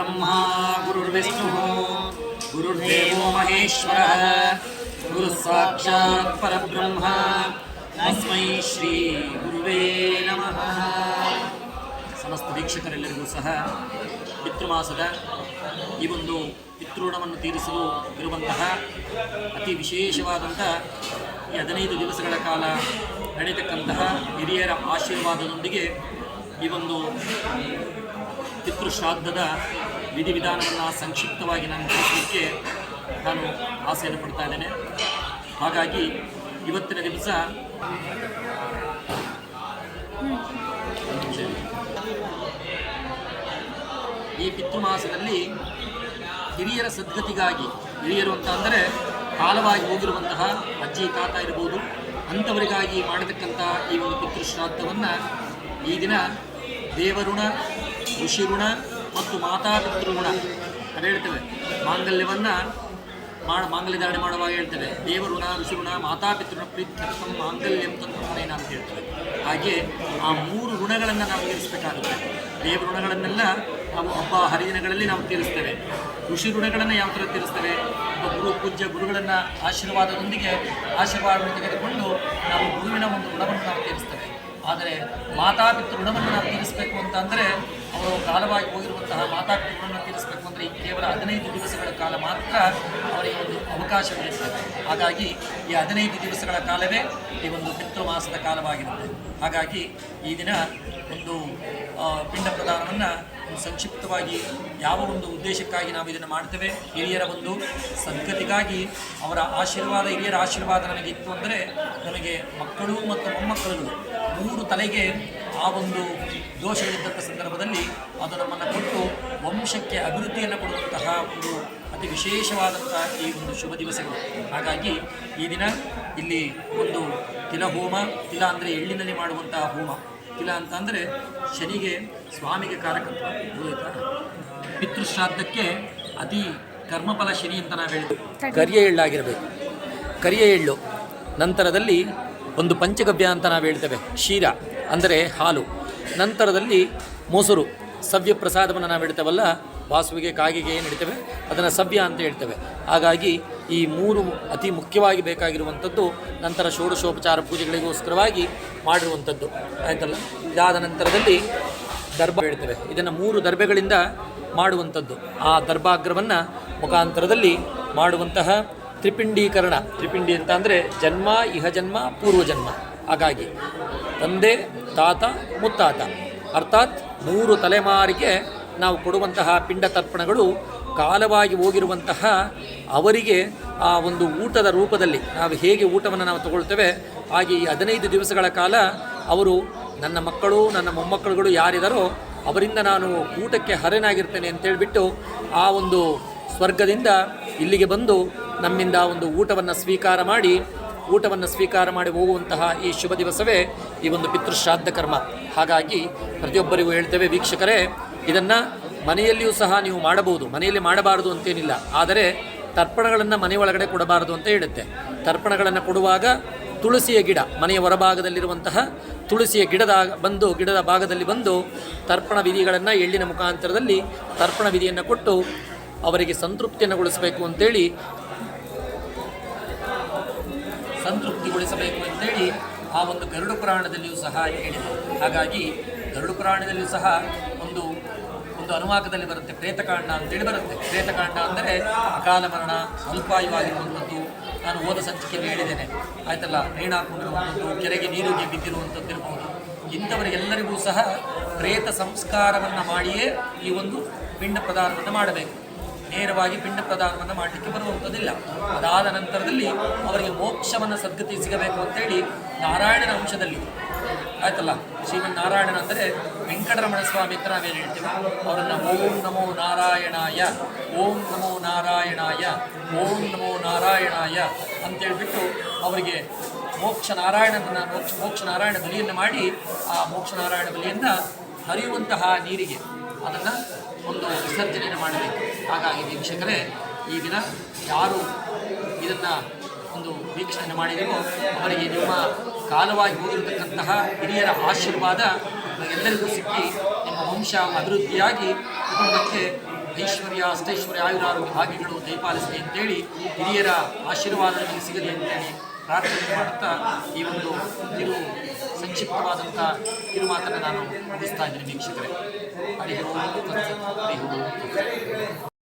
गुरुर्ब्रह्मा गुरुर्विष्णुः गुरुर्देवो महेश्वरः गुरुः साक्षात् परब्रह्म ತಸ್ಮೈ ಶ್ರೀ ಗುರುವೇ ನಮಃ ಸಮಸ್ತ ವೀಕ್ಷಕರೆಲ್ಲರಿಗೂ ಸಹ ಪಿತೃಮಾಸದ ಈ ಒಂದು ಪಿತೃಋಣವನ್ನು ತೀರಿಸಲು ಇರುವಂತಹ ಅತಿ ವಿಶೇಷವಾದಂಥ ಈ ಹದಿನೈದು ದಿವಸಗಳ ಕಾಲ ನಡೆಯತಕ್ಕಂತಹ ಹಿರಿಯರ ಆಶೀರ್ವಾದದೊಂದಿಗೆ ಈ ಒಂದು ಪಿತೃಶ್ರಾದ್ದದ ವಿಧಿವಿಧಾನವನ್ನು ಸಂಕ್ಷಿಪ್ತವಾಗಿ ನಾನು ತಿಳಿಸಲಿಕ್ಕೆ ನಾನು ಆಸೆಯನ್ನು ಪಡ್ತಾ ಇದ್ದೇನೆ. ಹಾಗಾಗಿ ಇವತ್ತಿನ ದಿವಸ, ಈ ಪಿತೃಮಾಸದಲ್ಲಿ ಹಿರಿಯರ ಸದ್ಗತಿಗಾಗಿ, ಹಿರಿಯರು ಅಂತ ಅಂದರೆ ಕಾಲವಾಗಿ ಹೋಗಿರುವಂತಹ ಅಜ್ಜಿ, ತಾತ ಇರ್ಬೋದು, ಅಂಥವರಿಗಾಗಿ ಮಾಡತಕ್ಕಂತಹ ಈ ಒಂದು ಪಿತೃಶ್ರಾದ್ದವನ್ನು ಈ ದಿನ ದೇವಋಣ, ಋಷಿಋಣ ಮತ್ತು ಮಾತಾಪಿತೃಋಣ ಅಂತ ಹೇಳ್ತೇವೆ. ಮಾಂಗಲ್ಯವನ್ನು ಮಾಡ ಮಾಂಗಲ್ಯ ಧಾರಣೆ ಮಾಡುವಾಗ ಹೇಳ್ತೇವೆ ದೇವಋಣ ಮಾತಾ ಮಾತಾಪಿತೃಣ ಪ್ರೀತ್ಯರ್ಥಂ ಮಾಂಗಲ್ಯಂ ತಂತ್ರಗುಣೇನ ಅಂತ ಹೇಳ್ತೇವೆ. ಹಾಗೆ ಆ ಮೂರು ಋಣಗಳನ್ನು ನಾವು ತೀರಿಸಬೇಕಾಗುತ್ತೆ. ದೇವ ಋಣಗಳನ್ನೆಲ್ಲ ನಾವು ಹಬ್ಬ ಹರಿದಿನಗಳಲ್ಲಿ ನಾವು ತೀರಿಸ್ತೇವೆ. ಋಷಿ ಋಣಗಳನ್ನು ಯಾವ ಥರ ತೀರಿಸ್ತೇವೆ? ಗುರು ಪೂಜ್ಯ ಗುರುಗಳನ್ನು ಆಶೀರ್ವಾದದೊಂದಿಗೆ ಆಶೀರ್ವಾದವನ್ನು ತೆಗೆದುಕೊಂಡು ನಾವು ಗುರುವಿನ ಒಂದು ಋಣವನ್ನು ನಾವು ತೀರಿಸ್ತೇವೆ. ಆದರೆ ಮಾತಾಪಿತೃ ಋಣವನ್ನು ನಾವು ತೀರಿಸಬೇಕು ಅಂತ ಅಂದರೆ ಅವರು ಕಾಲವಾಗಿ ಹೋಗಿರುವಂತಹ ಋಣವನ್ನು ತೀರಿಸಬೇಕು ಅಂದರೆ ಈ ಕೇವಲ ಹದಿನೈದು ದಿವಸಗಳ ಕಾಲ ಮಾತ್ರ ಅವರಿಗೆ ಒಂದು ಅವಕಾಶವಿರುತ್ತದೆ ಹಾಗಾಗಿ ಈ ಹದಿನೈದು ದಿವಸಗಳ ಕಾಲವೇ ಈ ಒಂದು ಪಿತೃಮಾಸದ ಕಾಲವಾಗಿರುತ್ತೆ. ಹಾಗಾಗಿ ಈ ದಿನ ಒಂದು ಪಿಂಡ ಪ್ರದಾನವನ್ನು ಸಂಕ್ಷಿಪ್ತವಾಗಿ ಯಾವ ಒಂದು ಉದ್ದೇಶಕ್ಕಾಗಿ ನಾವು ಇದನ್ನು ಮಾಡ್ತೇವೆ. ಹಿರಿಯರ ಒಂದು ಸದ್ಗತಿಗಾಗಿ ಅವರ ಆಶೀರ್ವಾದ, ಹಿರಿಯರ ಆಶೀರ್ವಾದ ನನಗಿತ್ತು ಅಂದರೆ ನನಗೆ ಮಕ್ಕಳು ಮತ್ತು ಮೊಮ್ಮಕ್ಕಳು ಮೂರು ತಲೆಗೆ ಆ ಒಂದು ದೋಷಗಳಿದ್ದಂಥ ಸಂದರ್ಭದಲ್ಲಿ ಅದು ನಮ್ಮನ್ನು ಕೊಟ್ಟು ವಂಶಕ್ಕೆ ಅಭಿವೃದ್ಧಿಯನ್ನು ಕೊಡುವಂತಹ ಒಂದು ಅತಿ ವಿಶೇಷವಾದಂಥ ಈ ಒಂದು ಶುಭ ದಿವಸಗಳು. ಹಾಗಾಗಿ ಈ ದಿನ ಇಲ್ಲಿ ಒಂದು ತಿಲ ಹೋಮ ತಿಲ ಅಂದರೆ ಎಳ್ಳಿನಲ್ಲಿ ಮಾಡುವಂತಹ ಹೋಮ. ತಿಲ ಅಂತಂದರೆ ಶನಿಗೆ ಸ್ವಾಮಿಗೆ ಕಾರಕತ್ವ ಗೊತ್ತಾಯ್ತಾ ಪಿತೃಶ್ರಾದ್ದಕ್ಕೆ ಅತಿ ಕರ್ಮಫಲ ಶನಿ ಅಂತ ನಾವು ಹೇಳಿದ್ವಿ. ಕರಿಯ ಎಳ್ಳಾಗಿರಬೇಕು. ಕರಿಯ ಎಳ್ಳು. ನಂತರದಲ್ಲಿ ಒಂದು ಪಂಚಗವ್ಯ ಅಂತ ನಾವು ಹೇಳ್ತೇವೆ. ಕ್ಷೀರ ಅಂದರೆ ಹಾಲು. ನಂತರದಲ್ಲಿ ಮೊಸರು ಸವ್ಯ ಪ್ರಸಾದವನ್ನು ನಾವು ಹೇಳ್ತೇವಲ್ಲ ವಾಸುವಿಗೆ ಕಾಗಿಗೆ ಏನು ಹೇಳ್ತೇವೆ? ಅದನ್ನು ಸವ್ಯ ಅಂತ ಹೇಳ್ತೇವೆ. ಹಾಗಾಗಿ ಈ ಮೂರು ಅತಿ ಮುಖ್ಯವಾಗಿ ಬೇಕಾಗಿರುವಂಥದ್ದು ನಂತರ ಷೋಡಶೋಪಚಾರ ಪೂಜೆಗಳಿಗೋಸ್ಕರವಾಗಿ ಮಾಡಿರುವಂಥದ್ದು. ಆಯ್ತಲ್ಲ? ಇದಾದ ನಂತರದಲ್ಲಿ ದರ್ಬ ಹೇಳ್ತೇವೆ. ಇದನ್ನು ಮೂರು ದರ್ಬೆಗಳಿಂದ ಮಾಡುವಂಥದ್ದು. ಆ ದರ್ಭಾಗ್ರವನ್ನು ಮುಖಾಂತರದಲ್ಲಿ ಮಾಡುವಂತಹ ತ್ರಿಪಿಂಡೀಕರಣ. ತ್ರಿಪಿಂಡಿ ಅಂತ ಅಂದರೆ ಜನ್ಮ ಇಹ ಜನ್ಮ ಪೂರ್ವಜನ್ಮ. ಹಾಗಾಗಿ ತಂದೆ, ತಾತ, ಮುತ್ತಾತ. ಅರ್ಥಾತ್ ಮೂರು ತಲೆಮಾರಿಗೆ ನಾವು ಕೊಡುವಂತಹ ಪಿಂಡ ತರ್ಪಣಗಳು ಕಾಲವಾಗಿ ಹೋಗಿರುವಂತಹ ಅವರಿಗೆ ಆ ಒಂದು ಊಟದ ರೂಪದಲ್ಲಿ ನಾವು ಹೇಗೆ ಊಟವನ್ನು ನಾವು ತಗೊಳ್ತೇವೆ, ಹಾಗೆ ಈ ಹದಿನೈದು ದಿವಸಗಳ ಕಾಲ ಅವರು ನನ್ನ ಮಕ್ಕಳು, ನನ್ನ ಮೊಮ್ಮಕ್ಕಳುಗಳು ಯಾರಿದಾರೋ ಅವರಿಂದ ನಾನು ಊಟಕ್ಕೆ ಹರನಾಗಿರ್ತೇನೆ ಅಂತೇಳಿಬಿಟ್ಟು ಆ ಒಂದು ಸ್ವರ್ಗದಿಂದ ಇಲ್ಲಿಗೆ ಬಂದು ನಮ್ಮಿಂದ ಒಂದು ಊಟವನ್ನು ಸ್ವೀಕಾರ ಮಾಡಿ, ಊಟವನ್ನು ಸ್ವೀಕಾರ ಮಾಡಿ ಹೋಗುವಂತಹ ಈ ಶುಭ ದಿವಸವೇ ಈ ಒಂದು ಪಿತೃಶ್ರಾದ್ದ ಕರ್ಮ. ಹಾಗಾಗಿ ಪ್ರತಿಯೊಬ್ಬರಿಗೂ ಹೇಳ್ತೇವೆ, ವೀಕ್ಷಕರೇ, ಇದನ್ನು ಮನೆಯಲ್ಲಿಯೂ ಸಹ ನೀವು ಮಾಡಬಹುದು. ಮನೆಯಲ್ಲಿ ಮಾಡಬಾರದು ಅಂತೇನಿಲ್ಲ. ಆದರೆ ತರ್ಪಣಗಳನ್ನು ಮನೆ ಒಳಗಡೆ ಕೊಡಬಾರದು ಅಂತ ಹೇಳುತ್ತೆ. ತರ್ಪಣಗಳನ್ನು ಕೊಡುವಾಗ ತುಳಸಿಯ ಗಿಡ, ಮನೆಯ ಹೊರಭಾಗದಲ್ಲಿರುವಂತಹ ತುಳಸಿಯ ಗಿಡದ ಬಂದು, ಗಿಡದ ಭಾಗದಲ್ಲಿ ಬಂದು ತರ್ಪಣ ವಿಧಿಗಳನ್ನು ಎಳ್ಳಿನ ಮುಖಾಂತರದಲ್ಲಿ ತರ್ಪಣ ವಿಧಿಯನ್ನು ಕೊಟ್ಟು ಅವರಿಗೆ ಸಂತೃಪ್ತಿಯನ್ನುಗೊಳಿಸಬೇಕು ಅಂತೇಳಿ ಸಂತೃಪ್ತಿಗೊಳಿಸಬೇಕು ಅಂತೇಳಿ ಆ ಒಂದು ಗರುಡು ಪುರಾಣದಲ್ಲಿಯೂ ಸಹ ಹೇಳಿದೆ. ಹಾಗಾಗಿ ಗರುಡು ಪುರಾಣದಲ್ಲಿಯೂ ಸಹ ಒಂದು ಒಂದು ಅನುವಾಕದಲ್ಲಿ ಬರುತ್ತೆ, ಪ್ರೇತಕಾಂಡ ಅಂತೇಳಿ ಬರುತ್ತೆ. ಪ್ರೇತಕಾಂಡ ಅಂದರೆ ಅಕಾಲ ಮರಣ ಅಲ್ಪಾಯುವಾಗಿರುವಂಥದ್ದು. ನಾನು ಓದ ಸಂಚಿಕೆಯಲ್ಲಿ ಹೇಳಿದ್ದೇನೆ. ಆಯ್ತಲ್ಲ? ನೇಣು ಹಾಕೊಂಡಿರುವಂಥದ್ದು ಕೆರೆಗೆ ನೀರಿಗೆ ಬಿದ್ದಿರುವಂಥದ್ದು ಇರಬಹುದು ಇಂಥವರಿಗೆಲ್ಲರಿಗೂ ಸಹ ಪ್ರೇತ ಸಂಸ್ಕಾರವನ್ನು ಮಾಡಿಯೇ ಈ ಒಂದು ಪಿಂಡ ಪ್ರದಾನವನ್ನು ಮಾಡಬೇಕು. ನೇರವಾಗಿ ಪಿಂಡ ಪ್ರದಾನವನ್ನು ಮಾಡಲಿಕ್ಕೆ ಬರುವಂಥದ್ದಿಲ್ಲ. ಅದಾದ ನಂತರದಲ್ಲಿ ಅವರಿಗೆ ಮೋಕ್ಷವನ್ನು ಸದ್ಗತಿ ಸಿಗಬೇಕು ಅಂತೇಳಿ ನಾರಾಯಣನ ಅಂಶದಲ್ಲಿ ಆಯ್ತಲ್ಲ? ಶ್ರೀಮನ್ ನಾರಾಯಣನ ಅಂದರೆ ವೆಂಕಟರಮಣ ಸ್ವಾಮಿ ಅಂತ ನಾವೇನು ಹೇಳ್ತೀವಿ. ಅವರನ್ನು ಓಂ ನಮೋ ನಾರಾಯಣಾಯ, ಓಂ ನಮೋ ನಾರಾಯಣಾಯ, ಓಂ ನಮೋ ನಾರಾಯಣಾಯ ಅಂತೇಳ್ಬಿಟ್ಟು ಅವರಿಗೆ ಮೋಕ್ಷ ನಾರಾಯಣನ ಮೋಕ್ಷ ಮೋಕ್ಷ ನಾರಾಯಣ ಬಲಿಯನ್ನು ಮಾಡಿ ಆ ಮೋಕ್ಷ ನಾರಾಯಣ ಬಲಿಯನ್ನು ಹರಿಯುವಂತಹ ನೀರಿಗೆ ಅದನ್ನು ಒಂದು ವಿಸರ್ಜನೆಯನ್ನು ಮಾಡಬೇಕು. ಹಾಗಾಗಿ ವೀಕ್ಷಕರೇ, ಈ ದಿನ ಯಾರು ಇದನ್ನು ಒಂದು ವೀಕ್ಷಣೆ ಮಾಡಿದೆಯೋ ಅವರಿಗೆ ನಿಮ್ಮ ಕಾಲವಾಗಿ ಹೋಗಿರತಕ್ಕಂತಹ ಹಿರಿಯರ ಆಶೀರ್ವಾದ ಎಲ್ಲರಿಗೂ ಸಿಕ್ಕಿ ನಿಮ್ಮ ವಂಶ ಅಭಿವೃದ್ಧಿಯಾಗಿ ಕುಟುಂಬಕ್ಕೆ ಐಶ್ವರ್ಯ, ಅಷ್ಟೈಶ್ವರ್ಯ ಆಯುರಾರು ಭಾಗ್ಯಗಳು ದಯಪಾಲಿಸಲಿ ಅಂತೇಳಿ ಹಿರಿಯರ ಆಶೀರ್ವಾದ ನಮಗೆ ಸಿಗಲಿ ಅಂತೇಳಿ ಪ್ರಾರ್ಥನೆ ಮಾಡುತ್ತಾ ಈ ಒಂದು ಕಿರು ಸಂಕ್ಷಿಪ್ತವಾದಂಥ ಕಿರುಮಾತನ್ನು ನಾನು ಮುಗಿಸ್ತಾ ಇದ್ದೀನಿ ವೀಕ್ಷಕರೇ. ಹರಿಹರು ಓಂ